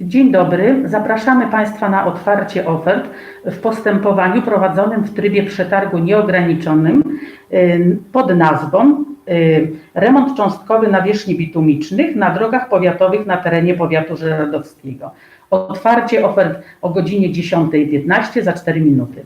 Dzień dobry. Zapraszamy Państwa na otwarcie ofert w postępowaniu prowadzonym w trybie przetargu nieograniczonym y, pod nazwą y, Remont cząstkowy nawierzchni bitumicznych na drogach powiatowych na terenie powiatu żeradowskiego. Otwarcie ofert o godzinie 10.15 za 4 minuty.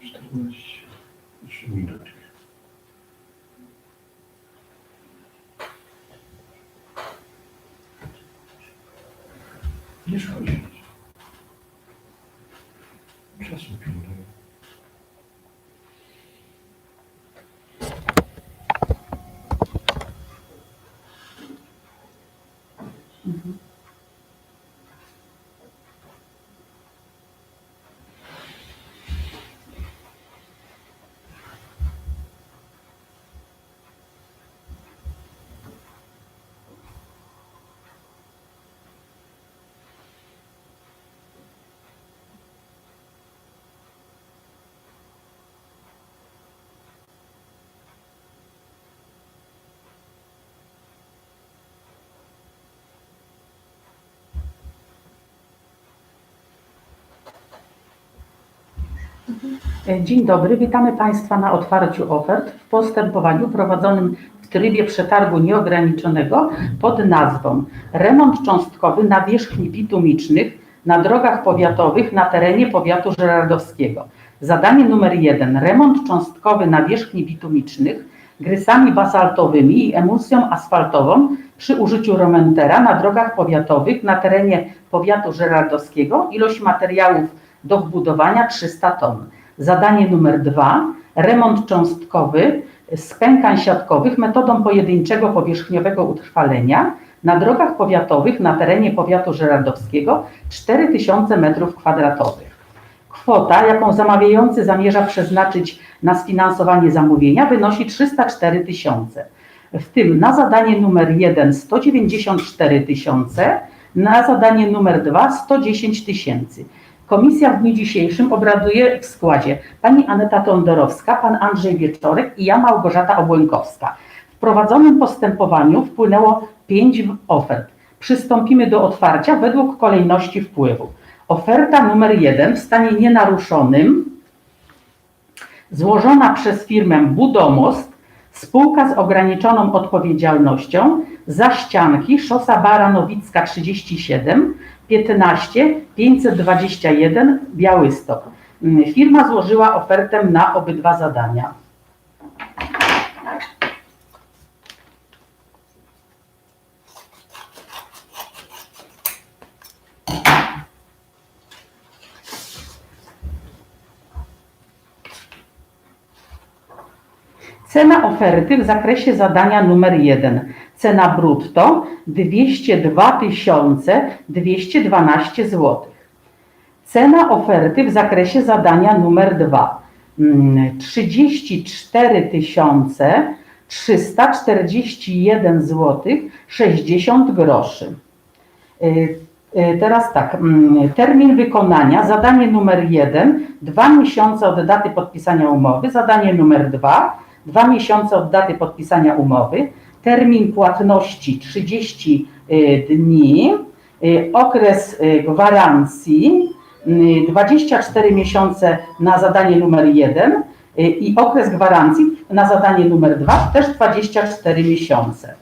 Czternaście, trzy minuty. Nie szkodzi. Czasu pilnuję. Dzień dobry, witamy Państwa na otwarciu ofert w postępowaniu prowadzonym w trybie przetargu nieograniczonego pod nazwą Remont cząstkowy nawierzchni bitumicznych na drogach powiatowych na terenie powiatu żerardowskiego. Zadanie numer jeden. Remont cząstkowy nawierzchni bitumicznych grysami basaltowymi i emulsją asfaltową przy użyciu Romentera na drogach powiatowych na terenie powiatu żerardowskiego. Ilość materiałów do wbudowania 300 ton. Zadanie numer dwa. Remont cząstkowy spękań siatkowych metodą pojedynczego powierzchniowego utrwalenia na drogach powiatowych na terenie powiatu żerardowskiego 4000 m2. Kwota, jaką zamawiający zamierza przeznaczyć na sfinansowanie zamówienia wynosi 304 tysiące. W tym na zadanie numer 1 194 tysiące, na zadanie numer 2 110 tysięcy. Komisja w dniu dzisiejszym obraduje w składzie pani Aneta Tondorowska, pan Andrzej Wieczorek i ja Małgorzata Obłękowska. W prowadzonym postępowaniu wpłynęło pięć ofert. Przystąpimy do otwarcia według kolejności wpływu. Oferta numer jeden w stanie nienaruszonym, złożona przez firmę Budomost, spółka z ograniczoną odpowiedzialnością, za ścianki, szosa Baranowicka 37, 15 521 Białystok. Mm, Firma złożyła ofertę na obydwa zadania. Cena oferty w zakresie zadania numer 1. Cena brutto 202 212 zł. Cena oferty w zakresie zadania numer 2. mm, 34 341 zł 60 groszy. Y, y, Teraz tak, mm, termin wykonania, zadanie numer 1, dwa miesiące od daty podpisania umowy, zadanie numer 2, dwa miesiące od daty podpisania umowy, termin płatności 30 y, dni, y, okres y, gwarancji y, 24 miesiące na zadanie numer 1 y, i okres gwarancji na zadanie numer 2 też 24 miesiące.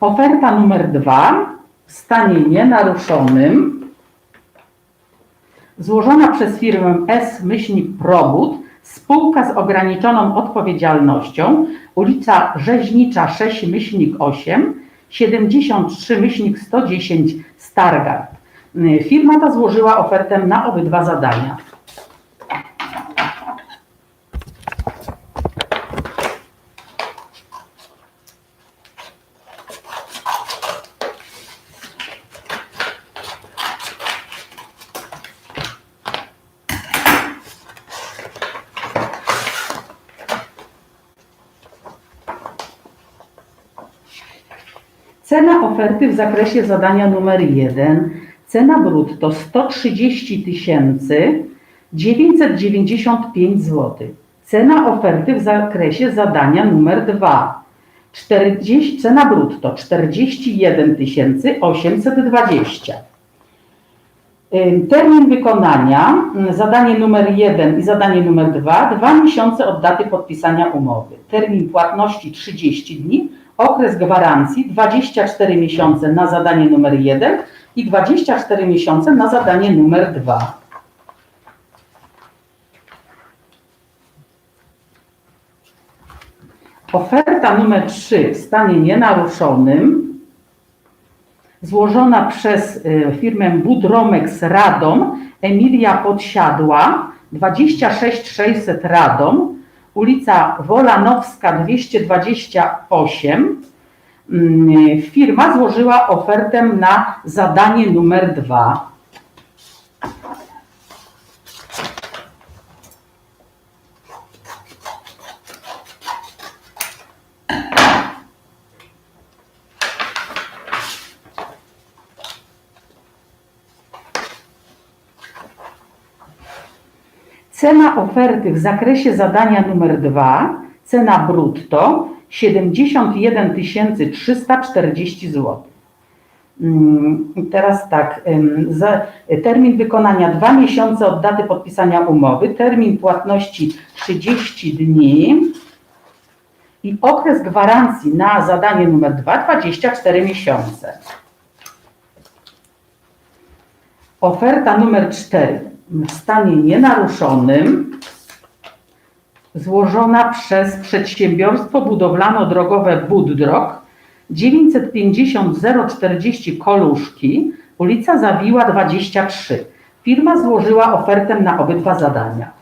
Oferta numer 2 w stanie nienaruszonym złożona przez firmę S-Probud, spółka z ograniczoną odpowiedzialnością, ulica Rzeźnicza 6-8, 73-110 Stargard. Y, Firma ta złożyła ofertę na obydwa zadania. Cena oferty w zakresie zadania numer 1. Cena brutto 130 995 zł. Cena oferty w zakresie zadania numer 2. 40, cena brutto 41 820. Ym, Termin wykonania, ym, zadanie numer 1 i zadanie numer 2, dwa miesiące od daty podpisania umowy. Termin płatności 30 dni, okres gwarancji 24 miesiące na zadanie numer 1 i 24 miesiące na zadanie numer 2. Oferta numer 3 w stanie nienaruszonym złożona przez y, firmę Budromex Radom, Emilia Podsiadła, 26600 Radom, ulica Wolanowska 228. Mm, Firma złożyła ofertę na zadanie numer 2. Cena oferty w zakresie zadania numer 2, cena brutto 71 340 zł. Teraz tak, termin wykonania 2 miesiące od daty podpisania umowy, termin płatności 30 dni i okres gwarancji na zadanie numer 2 24 miesiące. Oferta numer 4 w stanie nienaruszonym, złożona przez przedsiębiorstwo budowlano-drogowe Buddrog 950 040 Koluszki, ulica Zawiła 23. Firma złożyła ofertę na obydwa zadania.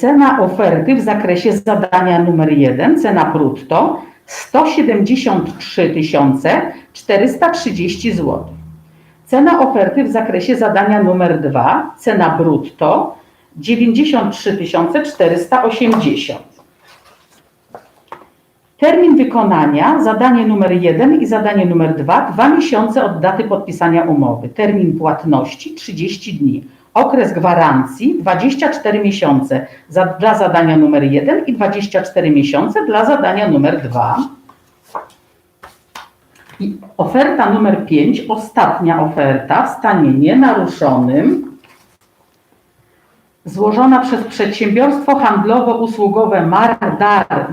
Cena oferty w zakresie zadania numer 1, cena brutto 173 430 zł. Cena oferty w zakresie zadania numer 2, cena brutto 93 480. Termin wykonania, zadanie numer 1 i zadanie numer 2, dwa miesiące od daty podpisania umowy. Termin płatności 30 dni. Okres gwarancji 24 miesiące za, dla zadania numer 1 i 24 miesiące dla zadania numer 2. I oferta numer 5, ostatnia oferta w stanie nienaruszonym, złożona przez przedsiębiorstwo handlowo-usługowe Mardar